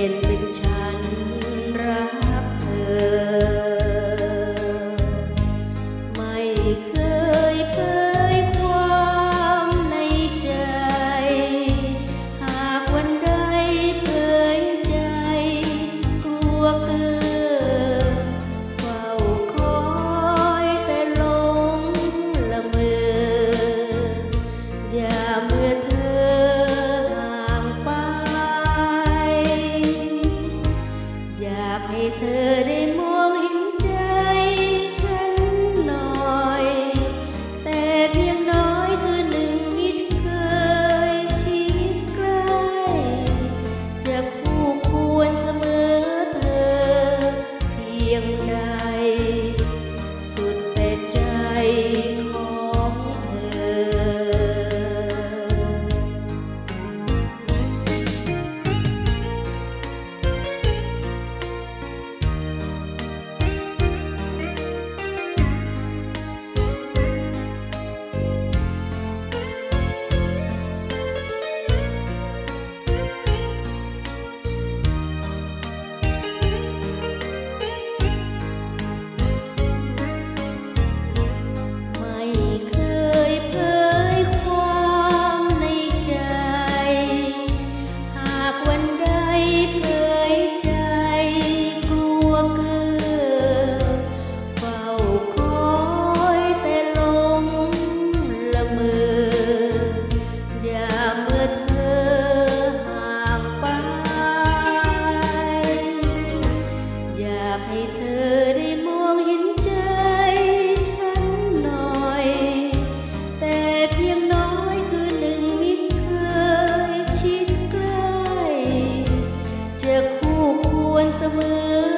ลี่ยนเป็นฉันรักเธอ ไม่เคย สมอ